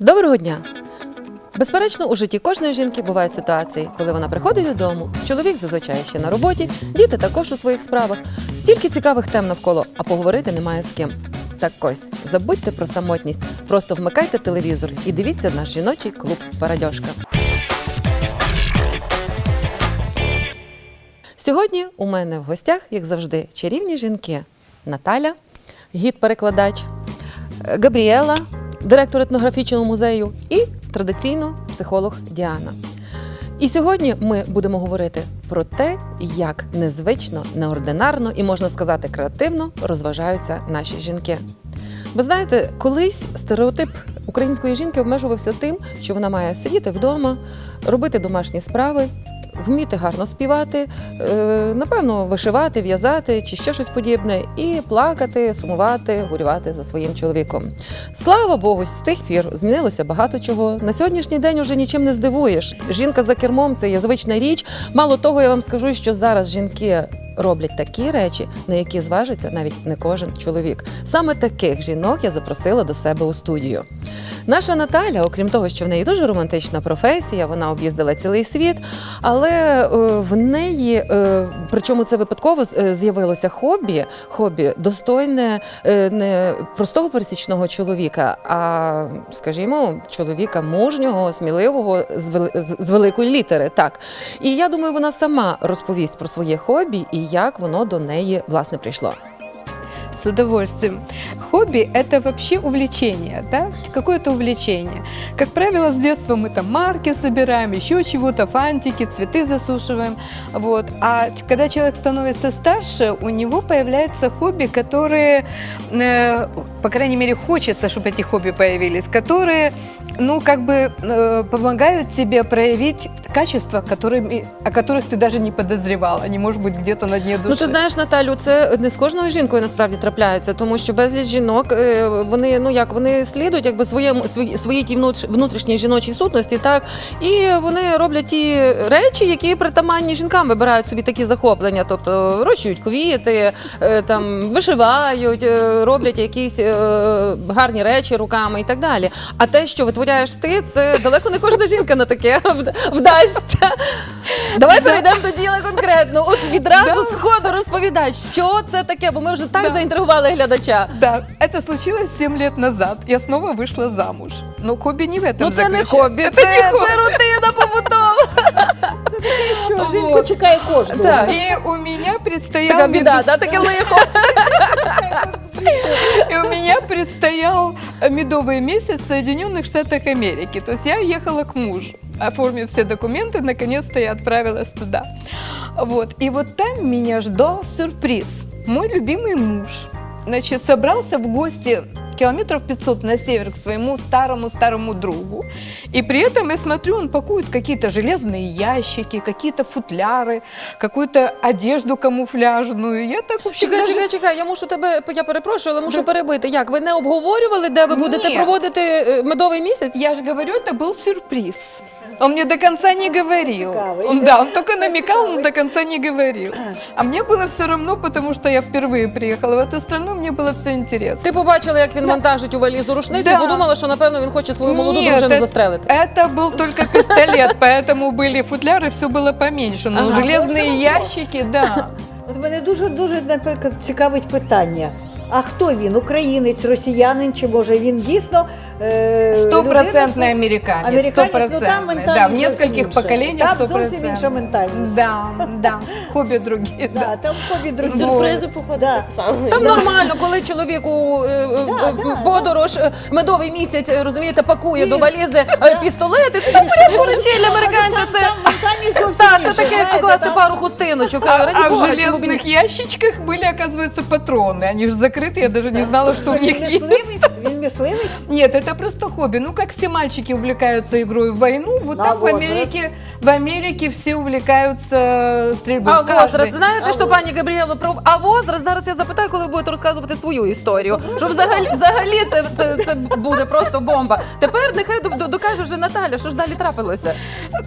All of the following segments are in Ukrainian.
Доброго дня! Безперечно, у житті кожної жінки бувають ситуації, коли вона приходить додому, чоловік зазвичай ще на роботі, діти також у своїх справах. Стільки цікавих тем навколо, а поговорити немає з ким. Так ось, забудьте про самотність, просто вмикайте телевізор і дивіться наш жіночий клуб Парадьошка. Сьогодні у мене в гостях, як завжди, чарівні жінки Наталя, гід-перекладач, Габріела, директор етнографічного музею, і традиційно психолог Діана. І сьогодні ми будемо говорити про те, як незвично, неординарно і можна сказати креативно розважаються наші жінки. Ви знаєте, колись стереотип української жінки обмежувався тим, що вона має сидіти вдома, робити домашні справи, вміти гарно співати, е, напевно, вишивати, в'язати чи ще щось подібне, і плакати, сумувати, горювати за своїм чоловіком. Слава Богу, з тих пір змінилося багато чого. На сьогоднішній день уже нічим не здивуєш. Жінка за кермом це є звична річ. Мало того, я вам скажу, що зараз жінки. Роблять такі речі, на які зважиться навіть не кожен чоловік. Саме таких жінок я запросила до себе у студію. Наша Наталя, окрім того, що в неї дуже романтична професія, вона об'їздила цілий світ, але е, в неї, е, причому це випадково е, з'явилося хобі, хобі достойне не простого пересічного чоловіка, а, скажімо, чоловіка мужнього, сміливого з великої літери. Так. І я думаю, вона сама розповість про своє хобі і як воно до неї власне прийшло. С удовольствием. Хобби – это вообще увлечение, да? Какое-то увлечение. Как правило, с детства мы там марки собираем, еще чего-то, фантики, цветы засушиваем. Вот. А ч- когда человек становится старше, у него появляются хобби, которые, э, по крайней мере, хочется, чтобы эти хобби появились, которые, ну, как бы э, помогают тебе проявить качества, которыми, о которых ты даже не подозревал. Они, может быть, где-то на дне души. Ну, ти знаєш, Наталю, це не з кожною жінкою насправді трапляється, тому що безліч жінок е, вони ну як вони слідують якби своєму свої- внутрі- внутрішній жіночій сутності, так і вони роблять ті речі, які притаманні жінкам вибирають собі такі захоплення, тобто вирощують квіти, е, там вишивають, е, роблять якісь гарні речі руками і так далі. А те, що витворяєш ти, це далеко не кожна жінка на таке вдасться. Давай перейдемо до діла конкретно. От відразу з ходу розповідай, що це таке, бо ми вже так Да. заінтригували глядача. Да, это случилось 7 лет назад. Я снова вышла замуж. Но хобби не в этом Ну це не заключается. хобі, це, це рутина побутова. Це таке, що Вот. жінку чекає кожного. Так. И у меня предстоял Така біда, меду- да, таке лихо. и у меня предстоял медовый месяц в Соединенных Штатах Америки. То есть я ехала к мужу, оформив все документы, наконец-то я отправилась туда. Вот. И вот там меня ждал сюрприз. Мой любимый муж, значит, собрался в гости километров 500 на север к своему старому-старому другу. И при этом, я смотрю, он пакует какие-то железные ящики, какие-то футляры, какую-то одежду камуфляжную. Я так вообще Чекай, даже- чекай, чекай, я мушу тебе, я перепрошую, але мушу Да. перебити. Як, ви не обговорювали, де ви будете Ні. проводити е, медовий місяць? Я же говорю, это был сюрприз. Он мне до конца не говорил. Цікавий. Он, да, он только намекал, но до конца не говорил. А мне было все равно, потому что я впервые приехала в эту страну, мне было все интересно. Ти побачила, як він Да. вантажить у валізу рушницю, Да. подумала, що напевно він хоче свою молоду Ні, дружину це- застрелити. Это был только пистолет, поэтому были футляры, все было поменьше. Но Ага. железные Можно вопрос? ящики, да. От мене дуже дуже наприклад цікавить питання. А хто він? Українець, росіянин, чи може він дійсно е, Стопроцентный людина- американец. Американець, ну там стопроцентный. ментальність Да, в зовсім нескольких інша. поколениях Там зовсім інша стопроцентный. ментальність. Да, да. Хобби другие, да. Да, там хобі друзі. Ну, Сюрпризи походу Да. так само. Там Да. нормально, коли чоловіку е, е, Да, е, да, подорож, е, медовий місяць, е, розумієте, пакує І- до валізи е, пістолети. Це в порядку речей для американця. Там, Це там ментальність зовсім так, це інша, таке, як знаєте, покласти там- пару хустиночок. А, Раді а в Бога, чому б і ні? железных ящичках были, оказывается, патроны. Они же закрыты, я даже не знала, что у Він них есть. мисливець, він мисливець. Нет, это просто хобби. Ну, как все мальчики увлекаются игрой в войну, вот На так в возраст. Америке, в Америке все увлекаются стрельбой. А Каждый. возраст, знаєте, А що возраст. пані Габріело про а возраст? Зараз я запитаю, коли ви будете розказувати свою історію. Що взагалі взагалі це, це, це буде просто бомба. Тепер нехай до- до- докаже вже Наталя, що ж далі трапилося.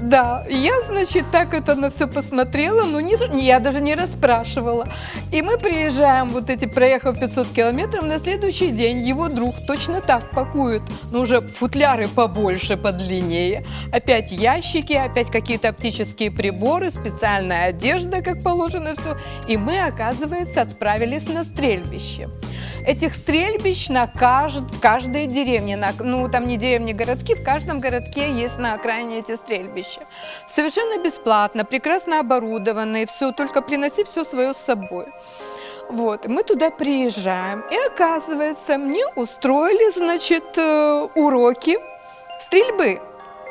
Да, я, значит, так это на все посмотрела, но не, не- я даже не расспрашивала. И мы приезжаем, вот эти, проехав 500 500 километров, на следующий день его друг точно так пакует, но уже футляры побольше, подлиннее. Опять ящики, опять какие-то оптические приборы, специальная одежда, как положено все. И мы, оказывается, отправились на стрельбище. Этих стрельбищ на кажд... в каждой деревне, на... ну там не деревни, городки, в каждом городке есть на окраине эти стрельбища. Совершенно бесплатно, прекрасно оборудованные, все, только приноси все свое с собой. Вот, мы туда приезжаем, и оказывается, мне устроили, значит, э, уроки стрельбы.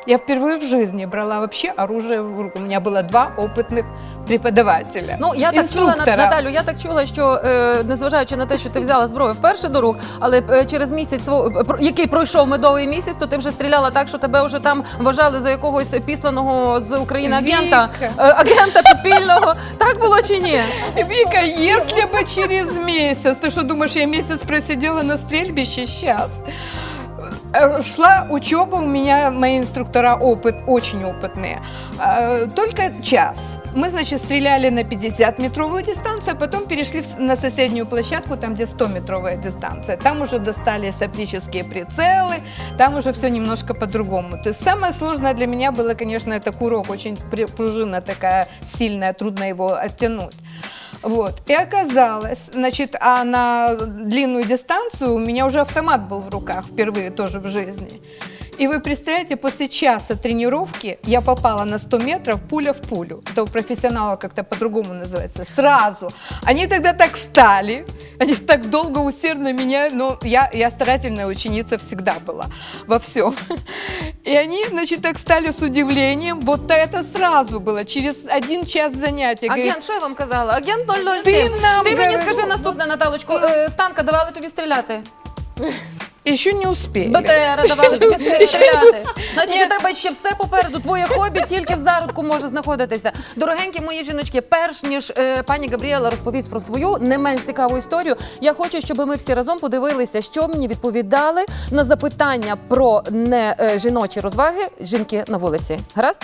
Я впервые в жизни брала вообще оружие в руку. У меня было два опытных преподавателя. Ну я так чула Інструктора. Наталю. Я так чула, що е, незважаючи на те, що ти взяла зброю вперше до рук, але е, через місяць свого е, про- який пройшов медовий місяць, то ти вже стріляла так, що тебе вже там вважали за якогось післаного з України агента, Віка. е, агента підпільного. Так було чи ні? Вика, если бы через месяц, ты что думаешь, я месяц просидела на стрельбище? Сейчас. Шла учеба, у меня мои инструктора опыт, очень опытные. Э, Только час. Мы, значит, стреляли на 50-метровую дистанцию, а потом перешли на соседнюю площадку, там, где 100-метровая дистанция. Там уже достались оптические прицелы, там уже все немножко по-другому. То есть самое сложное для меня было, конечно, это курок, очень пружина такая сильная, трудно его оттянуть. Вот. И оказалось, значит, а на длинную дистанцию у меня уже автомат был в руках впервые тоже в жизни. И вы представляете, после часа тренировки я попала на 100 метров пуля в пулю. Это у профессионала как-то по-другому называется. Сразу. Они тогда так стали, они так долго, усердно меня, но я, я старательная ученица всегда была во всем. И они, значит, так стали с удивлением. Вот это сразу было, через один час занятий. Говорит, Агент, що я вам казала? Агент 007. Ти нам Ти мені говорила. скажи наступне, Наталочку. Е, Станка давали тобі стріляти? Еще не успели. З БТР давали тобі стріляти. Значить, у тебе ще все попереду. Твоє хобі тільки в зародку може знаходитися. Дорогенькі мої жіночки, перш ніж е, пані Габріела розповість про свою не менш цікаву історію, я хочу, щоб ми всі разом подивилися, що мені відповідали на запитання про не е, жіночі розваги жінки на вулиці. Гаразд?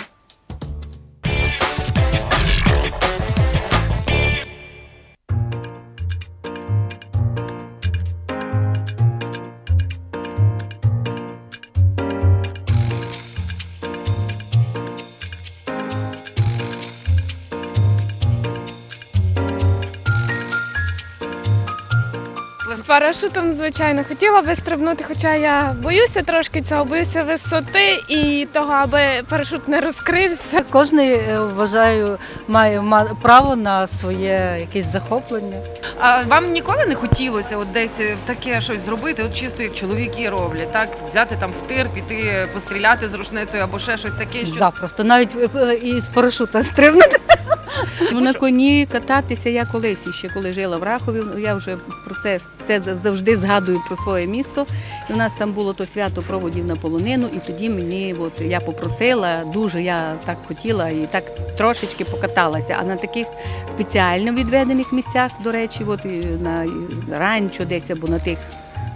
Парашутом, звичайно, хотіла би стрибнути, хоча я боюся трошки цього, боюся висоти і того, аби парашут не розкрився. Кожен е, вважаю має ма- право на своє якесь захоплення. А вам ніколи не хотілося от десь е, таке щось зробити, от чисто як чоловіки роблять, так? Взяти там в тир, піти постріляти з рушницею або ще щось таке, що Запросто, навіть е, із парашута стрибнути. Ну, на коні кататися я колись ще коли жила в Рахові. ну, Я вже про це все завжди згадую про своє місто. І у нас там було то свято проводів на полонину, і тоді мені от я попросила, дуже я так хотіла і так трошечки покаталася. А на таких спеціально відведених місцях, до речі, от і на ранчо десь або на тих.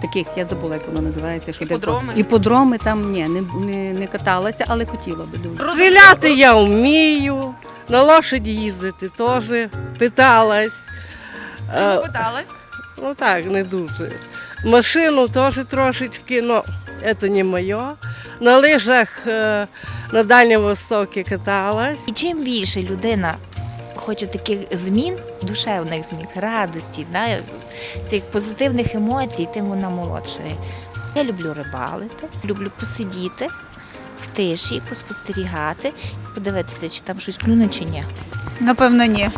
Таких я забула, як воно називається. Що Іпподроми? таке. Іпподроми там ні, не, не, не каталася, але хотіла би дуже. Стріляти я вмію, на лошаді їздити теж питалась. Е, питалась? Ну так, не дуже. Машину теж трошечки, але це не моє. На лижах е, на Дальньому Востокі каталась. І чим більше людина хоче таких змін, душевних змін, радості, да, цих позитивних емоцій, тим вона молодшає. Я люблю рибалити, люблю посидіти в тиші, поспостерігати, і подивитися, чи там щось клюне, чи ні. Напевно, ні.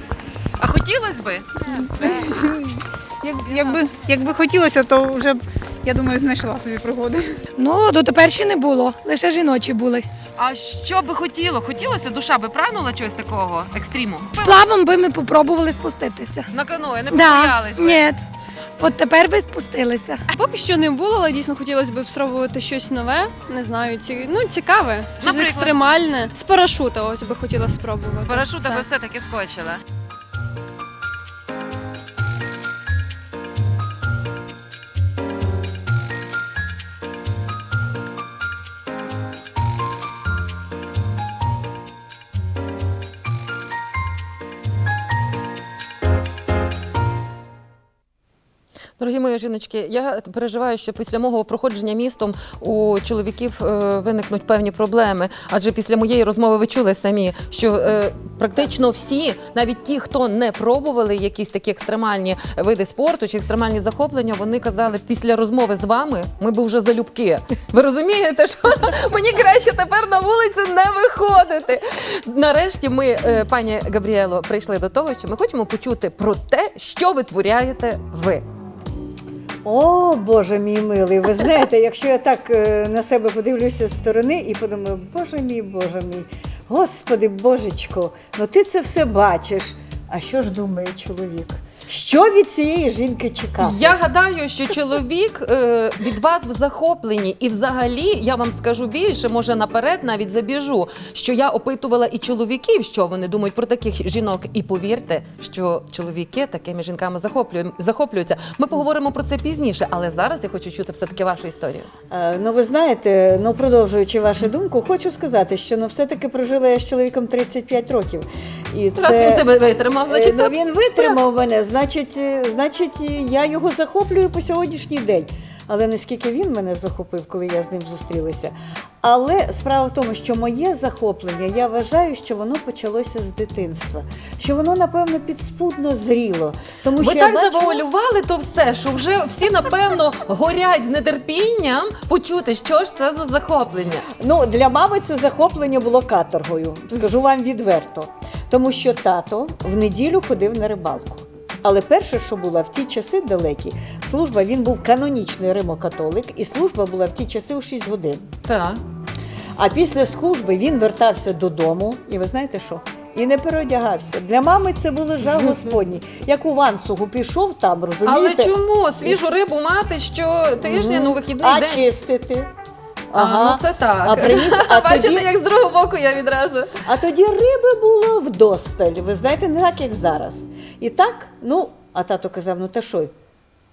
А хотілося би? Як, якби, якби хотілося, то вже б, я думаю, знайшла собі пригоди. Ну, дотепер ще не було, лише жіночі були. А що би хотіло? Хотілося, душа би прагнула чогось такого екстриму? Сплавом би ми попробували спуститися. На каное, не Да, побоялись би? ні. От тепер би спустилися. Поки що не було, але дійсно хотілося б спробувати щось нове. Не знаю, ці, ну цікаве, щось Наприклад? екстремальне. З парашута ось би хотіла спробувати. З парашута Так. би все-таки скочила. Дорогі мої жіночки, я переживаю, що після мого проходження містом у чоловіків е, виникнуть певні проблеми. Адже після моєї розмови ви чули самі, що е, практично всі, навіть ті, хто не пробували якісь такі екстремальні види спорту чи екстремальні захоплення, вони казали, після розмови з вами ми б вже залюбки. Ви розумієте, що мені краще тепер на вулицю не виходити. Нарешті ми, е, пані Габріело, прийшли до того, що ми хочемо почути про те, що витворяєте ви. О, Боже мій милий, ви знаєте, якщо я так е, на себе подивлюся з сторони і подумаю, Боже мій, Боже мій, Господи, Божечко, ну ти це все бачиш. А що ж думає чоловік? Що від цієї жінки чекати? Я гадаю, що чоловік е, від вас в захопленні, і взагалі я вам скажу більше, може наперед навіть забіжу, що я опитувала і чоловіків, що вони думають про таких жінок. І повірте, що чоловіки такими жінками захоплює- захоплюються. Ми поговоримо про це пізніше, але зараз я хочу чути все таки вашу історію. Е, Ну, ви знаєте, ну продовжуючи вашу думку, хочу сказати, що ну все-таки прожила я з чоловіком 35 років. І Раз він себе витримав, Е, значить ну, це він витримав мене, значить, е, значить, е, я його захоплюю по сьогоднішній день. Але наскільки він мене захопив, коли я з ним зустрілася. Але справа в тому, що моє захоплення, я вважаю, що воно почалося з дитинства, що воно, напевно, підспудно зріло. Тому Ви що так я бачила- завуалювали то все, що вже всі напевно горять з нетерпінням почути, що ж це за захоплення. Ну, для мами це захоплення було каторгою, скажу вам відверто. Тому що тато в неділю ходив на рибалку. Але перше, що було в ті часи далекі, служба він був канонічний римокатолик, і служба була в ті часи у 6 годин. Так. А після служби він вертався додому, і ви знаєте що? І не переодягався. Для мами це було жах господній. Як у Ванцугу пішов там, Але чому свіжу рибу мати що тижня, ну вихідний а день? чистити. Ага, ну це так. А приніс, а Бачите, тоді, як з другого боку я відразу. а тоді риби було вдосталь. Ви знаєте, не так, як зараз. І так, ну, а тато казав: ну та що?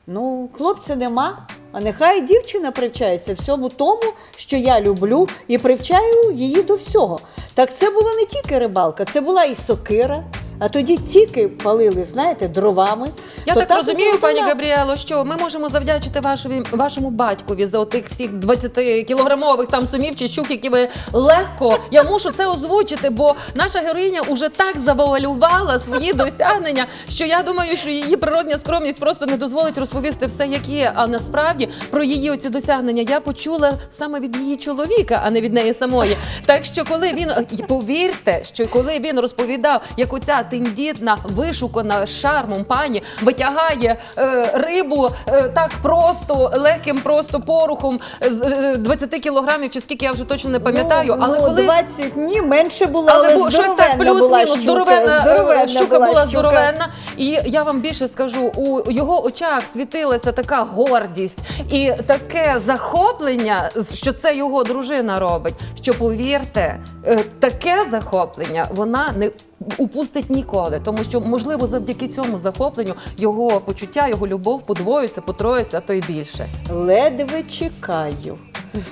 Ну, хлопця нема, а нехай дівчина привчається всьому тому, що я люблю, і привчаю її до всього. Так це була не тільки рибалка, це була і сокира. А тоді тільки палили, знаєте, дровами. Я То так розумію, пані. Габріело, що ми можемо завдячити вашому, вашому батькові за отих всіх 20 кілограмових там сумів чи щук, які ви легко. Я мушу це озвучити, бо наша героїня уже так завуалювала свої досягнення, що я думаю, що її природня скромність просто не дозволить розповісти все, як є. А насправді про її оці досягнення я почула саме від її чоловіка, а не від неї самої. Так що, коли він повірте, що коли він розповідав, як оця тендітна, вишукана шармом пані витягає е, рибу е, так просто легким, просто порухом з е, 20 кілограмів, чи скільки я вже точно не пам'ятаю. Ну, але ну, коли 20 ні, менше було, але, але, щось так плюс-мінус здоровенна, е, здоровенна щука була, щука. здоровенна. І я вам більше скажу, у його очах світилася така гордість і таке захоплення, що це його дружина робить. Що повірте, е, таке захоплення вона не упустить ніколи, тому що можливо завдяки цьому захопленню його почуття, його любов подвоються, потроються, а то й більше. Ледве чекаю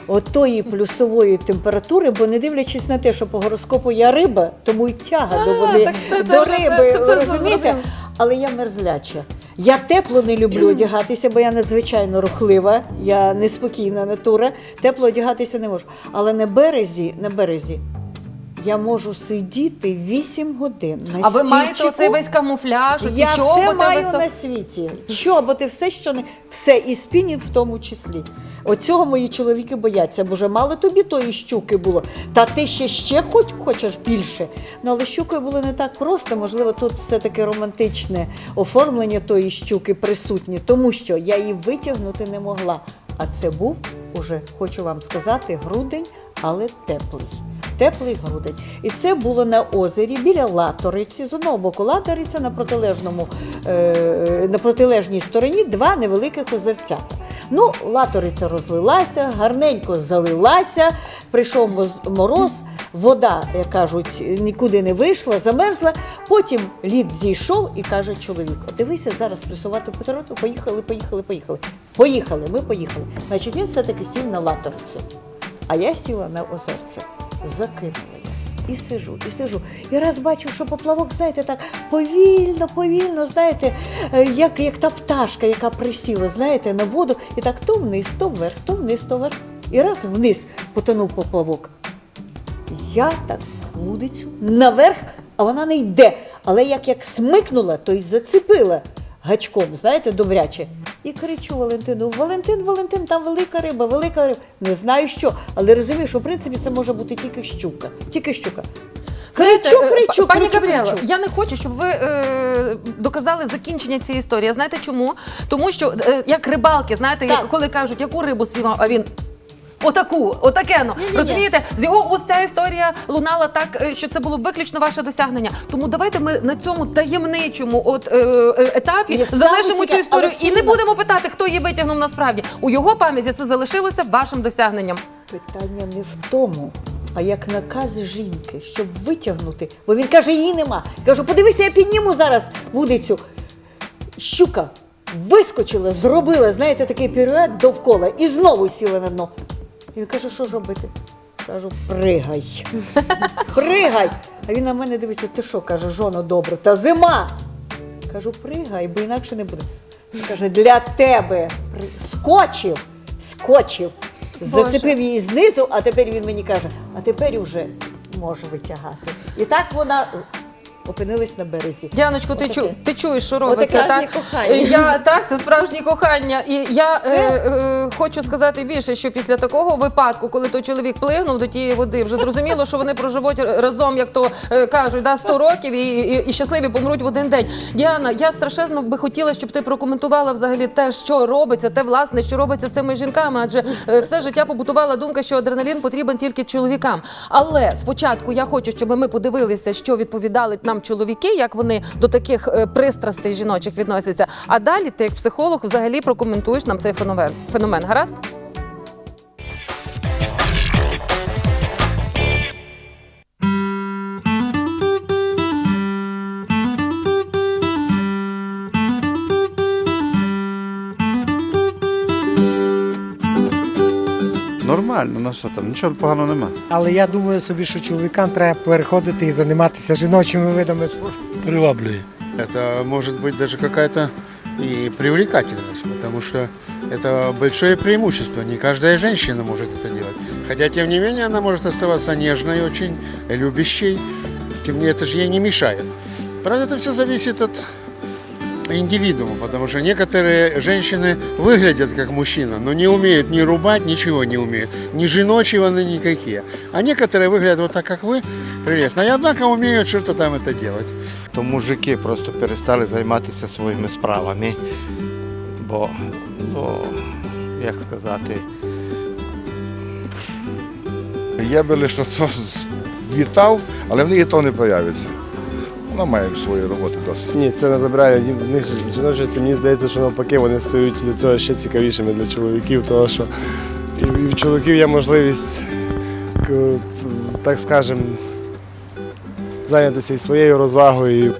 отої плюсової температури, бо не дивлячись на те, що по гороскопу я риба, тому й тяга до води так все, це до все- риби. це все ви розумієте? Але я мерзляча. Я тепло не люблю одягатися, бо я надзвичайно рухлива, я неспокійна натура. Тепло одягатися не можу. Але на березі, на березі. Я можу сидіти 8 годин на А ви маєте стільчику. оцей весь камуфляж, оці Я чоботи все маю висок- на світі. Чоботи, все, що не все, і спінінг в тому числі. Оцього мої чоловіки бояться, бо вже мало тобі тої щуки було. Та ти ще ще хоч хочеш більше. Ну але щукою було не так просто. Можливо, тут все-таки романтичне оформлення тої щуки присутнє, тому що я її витягнути не могла. А це був уже, хочу вам сказати, грудень, але теплий. Теплий грудень. І це було на озері біля Латориці. З одного боку Латориця на протилежному, е, на протилежній стороні два невеликих озерцята. Ну, Латориця розлилася, гарненько залилася, прийшов мороз, вода, як кажуть, нікуди не вийшла, замерзла. Потім лід зійшов і каже чоловік: «От дивися, зараз плюсова температура, поїхали, поїхали, поїхали. Поїхали, ми поїхали. Значить, він все-таки сів на Латориці. А я сіла на озерце. Закинули. І сижу, і сижу. І раз бачу, що поплавок, знаєте, так повільно, повільно, знаєте, е, як, як та пташка, яка присіла, знаєте, на воду, і так то вниз, то вверх, то вниз, то вверх. І раз вниз потонув поплавок. Я так вудицю наверх, а вона не йде. Але як як смикнула, то й зацепила гачком, знаєте, добряче. І кричу Валентину: Валентин, Валентин, там велика риба, велика риба. Не знаю що, але розумію, що в принципі це може бути тільки щука. Тільки щука. Знаєте, Кричу, е, кричу, пані кричу, Габріело, кричу. я не хочу, щоб ви е, доказали закінчення цієї історії. Знаєте чому? Тому що е, як рибалки, знаєте, Так. як, коли кажуть, яку рибу спіймав, а він. Отаку, отакено. Розумієте, з його уст ця історія лунала так, е, що це було виключно ваше досягнення. Тому давайте ми на цьому таємничому от е, е, етапі саме залишимо цю історію але і не будемо питати, хто її витягнув насправді. У його пам'яті це залишилося вашим досягненням. Питання не в тому, а як наказ жінки, щоб витягнути. Бо він каже, її нема. Кажу, подивися, я підніму зараз вудицю. Щука вискочила, зробила, знаєте, такий пірует довкола і знову сіла на дно. Він каже, що ж робити? Кажу, пригай. Пригай. А він на мене дивиться, ти що, каже, жоно добре, та зима. Кажу, пригай, бо інакше не буде. Він каже, для тебе скочив, скочив. Зацепив її знизу, а тепер він мені каже, а тепер уже може витягати. І так вона опинилась на березі. Діаночко, ти, чу, ти чуєш, що робиться, так? кохання. Е, Я, так, це справжнє кохання. І я е, е, хочу сказати більше, що після такого випадку, коли той чоловік плигнув до тієї води, вже зрозуміло, що вони проживуть разом, як то е, кажуть, да, 100 років і, і, і щасливі помруть в один день. Діана, я страшенно би хотіла, щоб ти прокоментувала взагалі те, що робиться, те власне, що робиться з цими жінками, адже е, все життя побутувала думка, що адреналін потрібен тільки чоловікам. Але спочатку я хочу, щоб ми подивилися, що відповідали нам чоловіки, як вони до таких е, пристрастей жіночих відносяться. А далі ти, як психолог, взагалі прокоментуєш нам цей феномен. Феномен, гаразд? Нормально, ну що там, нічого поганого нема. Але я думаю собі, що чоловікам треба переходити і займатися жіночими видами спорту. Приваблює. Это может быть даже какая-то и привлекательность, потому что это большое преимущество. Не каждая женщина может это делать. Хотя, тем не менее, она может оставаться нежной, очень любящей. Тем не менее, это же ей не мешает. Правда, это все зависит от индивидуума, потому что некоторые женщины выглядят как мужчина, но не умеют ни рубать, ничего не умеют, ни женочего, ни никакие. А некоторые выглядят вот так, как вы, прелестно, и однако умеют что-то там это делать. то мужики просто перестали займатися своїми справами. Бо, ну, як сказати, Я би лише це вітав, але в неї то не появиться. Вона має свої роботи досить. Ні, це не забирає в них жіночості. Мені здається, що навпаки вони стають для цього ще цікавішими для чоловіків, тому що і, в чоловіків є можливість, так скажемо, зайнятися і своєю розвагою.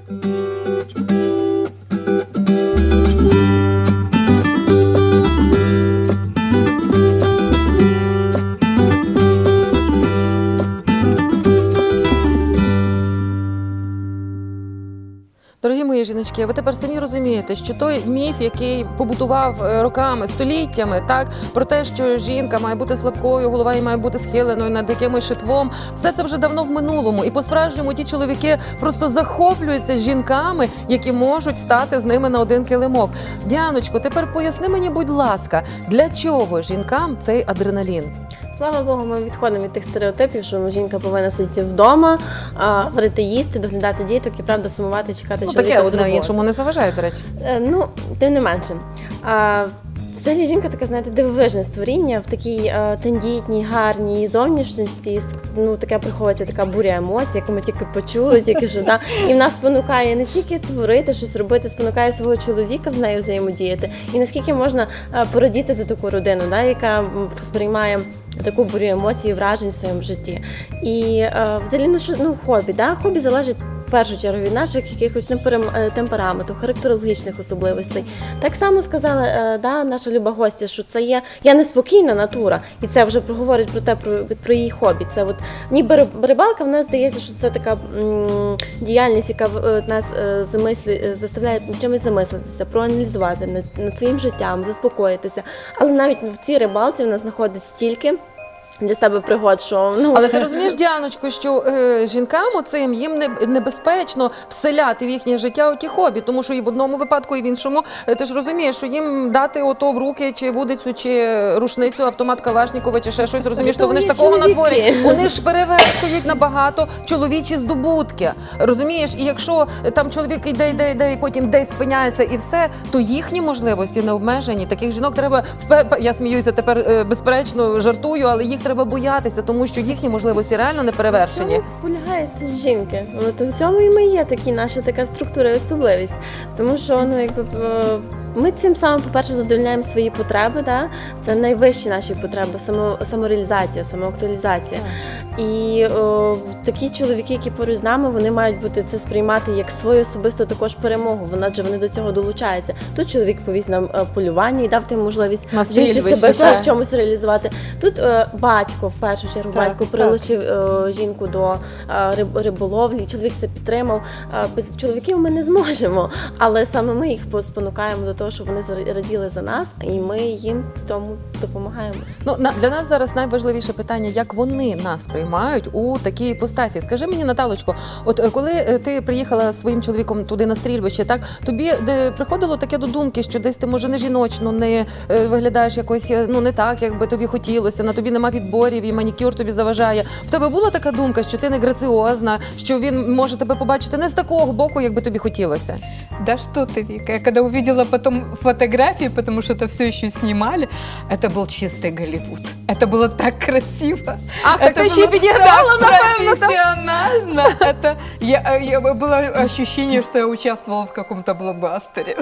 Мої жіночки, ви тепер самі розумієте, що той міф, який побутував е, роками, століттями, так про те, що жінка має бути слабкою, голова її має бути схиленою над якимось шитвом, все це вже давно в минулому. І по-справжньому ті чоловіки просто захоплюються жінками, які можуть стати з ними на один килимок. Діаночко, тепер поясни мені, будь ласка, для чого жінкам цей адреналін? Слава Богу, ми відходимо від тих стереотипів, що жінка повинна сидіти вдома, варити їсти, доглядати діток і правда сумувати, чекати Ну чоловіка таке одне іншому не заважає, до речі. Е, Ну, тим не менше. Взагалі жінка така, знаєте, дивовижне створіння в такій е, тендітній, гарній зовнішності. Ну, таке приховується така буря емоцій, яку ми тільки почули, тільки що да. І в нас спонукає не тільки творити, щось робити, спонукає свого чоловіка з нею взаємодіяти. І наскільки можна е, породіти за таку родину, да, яка сприймає таку бурю емоцій і вражень в своєму житті. І е, взагалі, ну що ну хобі, да? хобі залежить першу чергу від наших якихось е, темпераменту, характерологічних особливостей. Так само сказала е, да, наша люба гостя, що це є я неспокійна натура, і це вже проговорить про те, про, про її хобі. Це от ніби рибалка, в нас здається, що це така діяльність, яка е, нас замислює, заставляє чимось замислитися, проаналізувати над, над своїм життям, заспокоїтися. Але навіть в цій рибалці вона знаходить стільки для себе пригод, що ну Але ти розумієш, Діаночко, що е, жінкам оцим їм не, небезпечно вселяти в їхнє життя оті хобі, тому що і в одному випадку, і в іншому е, ти ж розумієш, що їм дати ото в руки чи вудицю, чи рушницю, автомат Калашнікова, чи ще щось. Розумієш, то вони ж такого чоловіки. натворять. Вони ж перевершують набагато чоловічі здобутки. Розумієш, і якщо там чоловік йде, йде, йде, і потім десь спиняється і все, то їхні можливості не обмежені. Таких жінок треба я сміюся тепер е, безперечно, жартую, але їх треба боятися, тому що їхні можливості реально не перевершені. Полягає суть жінки. От в цьому і ми є такі наша така структура і особливість. Тому що ну якби е, ми цим самим, по-перше, задовольняємо свої потреби. Да? Це найвищі наші потреби, само, самореалізація, самоактуалізація. І о, такі чоловіки, які поруч з нами, вони мають бути це сприймати як свою особисту також перемогу. Вона адже вони до цього долучаються. Тут чоловік повіз нам е, полювання і дав тим можливість жінці себе в чомусь реалізувати. Тут е, батько в першу чергу Так, батько так. прилучив е, жінку до риб, риболовлі. Чоловік це підтримав. Без чоловіків ми не зможемо, але саме ми їх спонукаємо до того, щоб вони зар- раділи за нас, і ми їм в тому допомагаємо. Ну на для нас зараз найважливіше питання, як вони нас приймають у такій іпостасі. Скажи мені, Наталочко, от е, коли е, ти приїхала своїм чоловіком туди на стрільбище, так тобі де приходило таке до думки, що десь ти може не жіночно, не е, виглядаєш якось ну не так, як би тобі хотілося. На тобі нема підборів і манікюр тобі заважає. В тебе була така думка, що ти не граціозна, що він може тебе побачити не з такого боку, як би тобі хотілося. Да что ты, Вика, я когда увидела потом фотографии, потому что это все еще снимали, это был чистый Голливуд. Это было так красиво. Ах, так Это ти ще й было підіграла, так напевно, там. профессионально. Это я, я было ощущение, что я участвовала в каком-то блокбастере.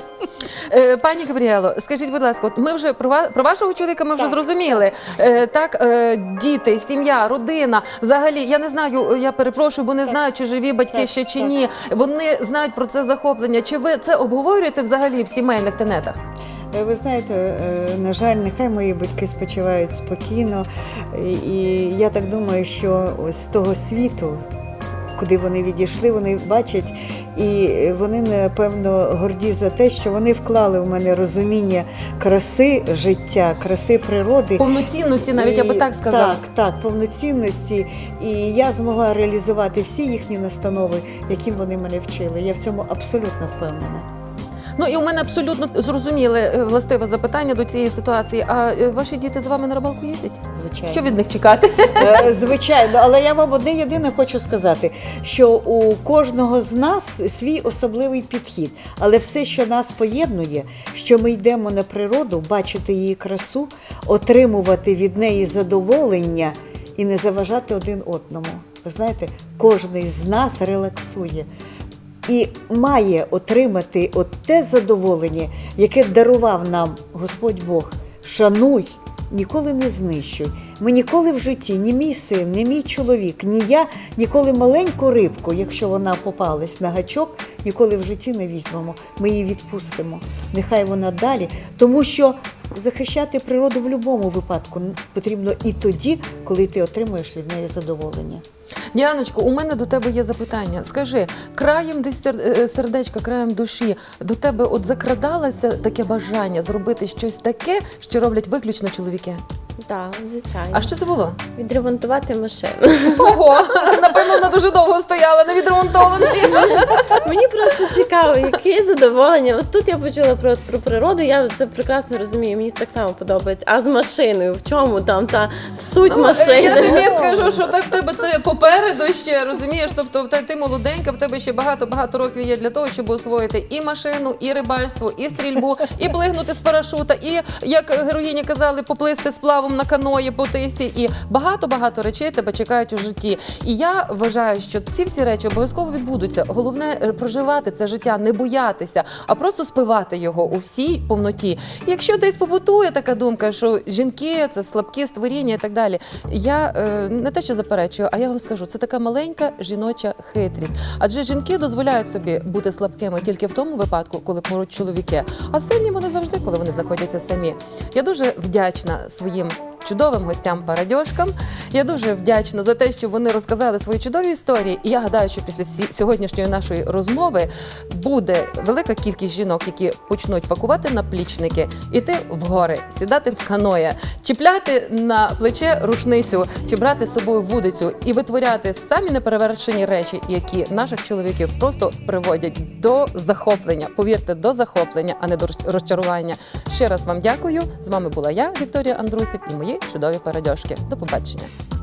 Е, Пані Габріело, скажіть, будь ласка, от ми вже про ва- про вашого чоловіка ми вже зрозуміли. Е, Так, е, діти, сім'я, родина. Взагалі, я не знаю, я перепрошую, бо не знаю, чи живі батьки ще чи ні. Вони знають про це захоплення. Чи ви це обговорюєте взагалі в сімейних тенетах? Е, Ви знаєте, е, на жаль, нехай мої батьки спочивають спокійно. І- І я так думаю, що з того світу, куди вони відійшли, вони бачать, і вони напевно горді за те, що вони вклали в мене розуміння краси життя, краси природи. Повноцінності, навіть я би так сказала. Так, так, повноцінності. І я змогла реалізувати всі їхні настанови, яким вони мене вчили. Я в цьому абсолютно впевнена. Ну і у мене абсолютно зрозуміле е, властиве запитання до цієї ситуації. А е, ваші діти з вами на рибалку їздять? Звичайно. Що від них чекати? Е, Звичайно, але я вам одне єдине хочу сказати, що у кожного з нас свій особливий підхід. Але все, що нас поєднує, що ми йдемо на природу, бачити її красу, отримувати від неї задоволення і не заважати один одному. Ви знаєте, кожен з нас релаксує. І має отримати от те задоволення, яке дарував нам Господь Бог. Шануй, ніколи не знищуй. Ми ніколи в житті, ні мій син, ні мій чоловік, ні я ніколи маленьку рибку, якщо вона попалась на гачок, ніколи в житті не візьмемо. Ми її відпустимо. Нехай вона далі, тому що захищати природу в будь-якому випадку потрібно і тоді, коли ти отримуєш від неї задоволення. Діаночко, у мене до тебе є запитання. Скажи, краєм десь е, сердечка, краєм душі, до тебе от закрадалося таке бажання зробити щось таке, що роблять виключно чоловіки? Так, звичайно. А що це було? Відремонтувати машину. Ого, напевно, вона дуже довго стояла, не відремонтована. Мені просто цікаво, яке задоволення. От тут я почула про, про природу, я це прекрасно розумію. Мені так само подобається. А з машиною, в чому там та суть Ну, машини? Я тобі скажу, що так в тебе це попереду ще розумієш. Тобто те- ти молоденька, в тебе ще багато-багато років є для того, щоб освоїти і машину, і рибальство, і стрільбу, і плигнути з парашута, і як героїні казали, поплисти з плавом сплавом на каної по тисі, і багато-багато речей тебе чекають у житті. І я вважаю, що ці всі речі обов'язково відбудуться. Головне е, проживати це життя, не боятися, а просто спивати його у всій повноті. І якщо десь побутує така думка, що жінки це слабкі створіння і так далі. Я е, не те, що заперечую, а я вам скажу, це така маленька жіноча хитрість. Адже жінки дозволяють собі бути слабкими тільки в тому випадку, коли поруч чоловіки. А сильні вони завжди, коли вони знаходяться самі. Я дуже вдячна своїм. Чудовим гостям парадьошкам. Я дуже вдячна за те, що вони розказали свої чудові історії. І я гадаю, що після сьогоднішньої нашої розмови буде велика кількість жінок, які почнуть пакувати наплічники, іти в гори, сідати в каноє, чіпляти на плече рушницю чи брати з собою вудицю і витворяти самі неперевершені речі, які наших чоловіків просто приводять до захоплення. Повірте, до захоплення, а не до розчарування. Ще раз вам дякую. З вами була я, Вікторія Андрусів, і мої чудові передьошки. До побачення.